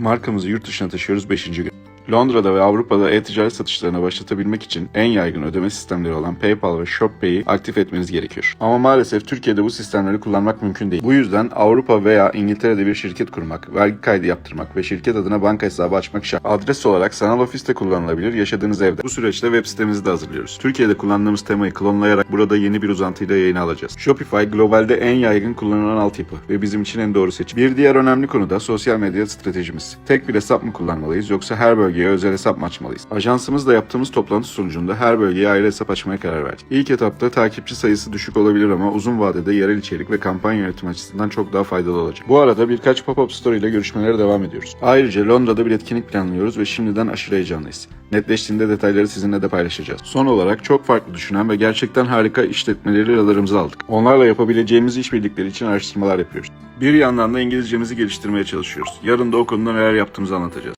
Markamızı yurt dışına taşıyoruz 5. gün. Londra'da ve Avrupa'da e-ticaret satışlarına başlatabilmek için en yaygın ödeme sistemleri olan PayPal ve ShopPay'i aktif etmeniz gerekiyor. Ama maalesef Türkiye'de bu sistemleri kullanmak mümkün değil. Bu yüzden Avrupa veya İngiltere'de bir şirket kurmak, vergi kaydı yaptırmak ve şirket adına banka hesabı açmak şart. Adres olarak sanal ofiste kullanılabilir yaşadığınız evde. Bu süreçte web sitemizi de hazırlıyoruz. Türkiye'de kullandığımız temayı klonlayarak burada yeni bir uzantıyla yayına alacağız. Shopify globalde en yaygın kullanılan altyapı ve bizim için en doğru seçim. Bir diğer önemli konu da sosyal medya stratejimiz. Tek bir hesap mı kullanmalıyız yoksa her bölgeye özel hesap mı açmalıyız? Ajansımızla yaptığımız toplantı sonucunda her bölgeye ayrı hesap açmaya karar verdik. İlk etapta takipçi sayısı düşük olabilir ama uzun vadede yerel içerik ve kampanya yönetimi açısından çok daha faydalı olacak. Bu arada birkaç pop-up store ile görüşmelere devam ediyoruz. Ayrıca Londra'da bir etkinlik planlıyoruz ve şimdiden aşırı heyecanlıyız. Netleştiğinde detayları sizinle de paylaşacağız. Son olarak çok farklı düşünen ve gerçekten harika işletmeleri radarımıza aldık. Onlarla yapabileceğimiz işbirlikleri için araştırmalar yapıyoruz. Bir yandan da İngilizcemizi geliştirmeye çalışıyoruz. Yarın da o konuda neler yaptığımızı anlatacağız.